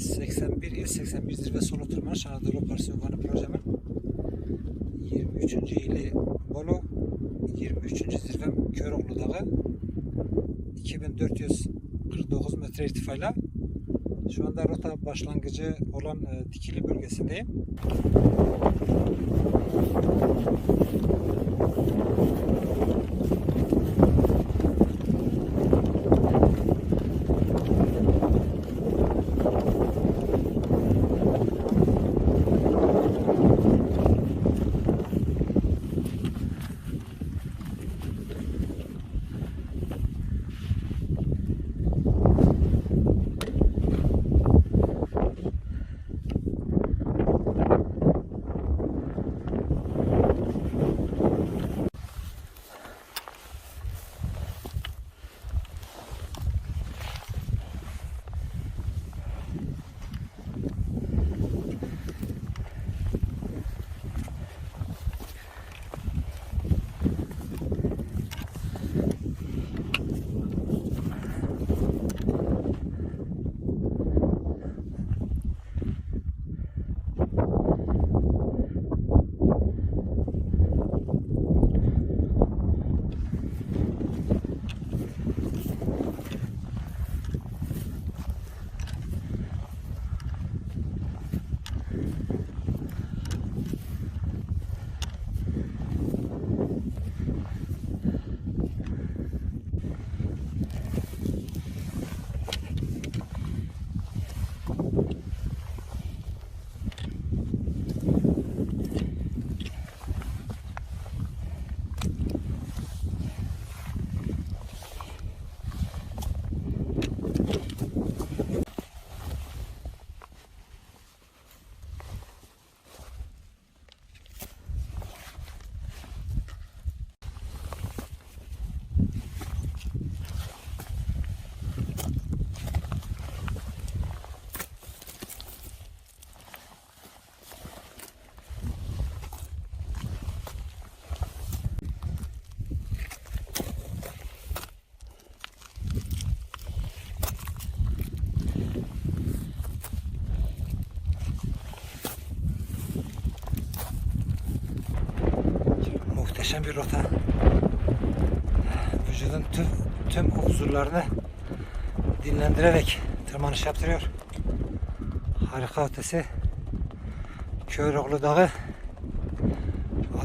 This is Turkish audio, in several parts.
81 il 81 zirve solo tırmanış Anadolu Ünvanı projemin 23. ili Bolu 23. zirvem Köroğlu Dağı 2449 metre irtifayla şu anda rota başlangıcı olan e, Dikili bölgesindeyim. Muhteşem bir rota. Vücudun tüm, tüm huzurlarını dinlendirerek tırmanış yaptırıyor. Harika ötesi. Köroğlu Dağı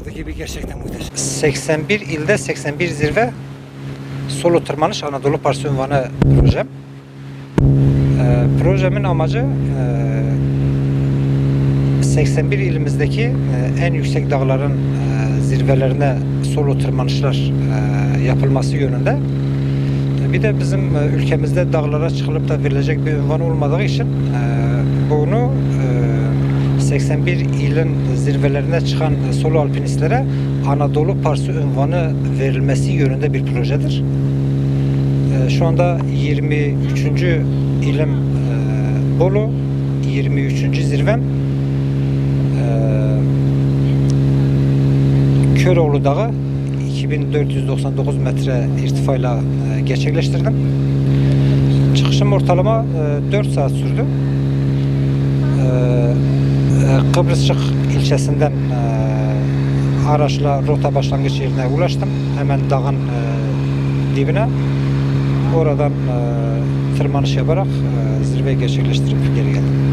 adı gibi gerçekten muhteşem. 81 ilde 81 zirve solo tırmanış Anadolu Partisi ünvanı projem. Ee, projemin amacı e, 81 ilimizdeki e, en yüksek dağların e, zirvelerine solo tırmanışlar e, yapılması yönünde. E, Bir de bizim e, ülkemizde dağlara çıkılıp da verilecek bir ünvan olmadığı için e, bunu e, 81 ilin zirvelerine çıkan solo alpinistlere Anadolu Parsı ünvanı verilmesi yönünde bir projedir. E, Şu anda 23. ilim e, Bolu, 23. zirvem e, Köroğlu Dağı 2499 metre irtifayla e, gerçekleştirdim. Çıkışım ortalama e, 4 saat sürdü. E, e, Kıbrısçık ilçesinden e, araçla rota başlangıç yerine ulaştım. Hemen dağın e, dibine. Oradan e, tırmanış yaparak e, zirveyi gerçekleştirip geri geldim.